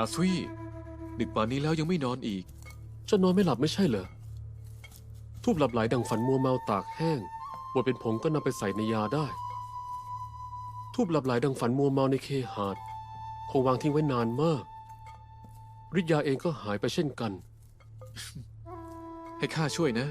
อาซุยดึกป่านนี้แล้วยังไม่นอนอีกจะนอนไม่หลับไม่ใช่เหรอ ทูบหลับไหลดังฝันมัวเมาตากแห้งบดเป็นผงก็นำไปใส่ในยาได้ ทูบหลับไหลดังฝันมัวเมาในเคหาดคงวางทิ้งไว้นานมากฤทธิ์ยาเองก็หายไปเช่นกัน ให้ข้าช่วยนะ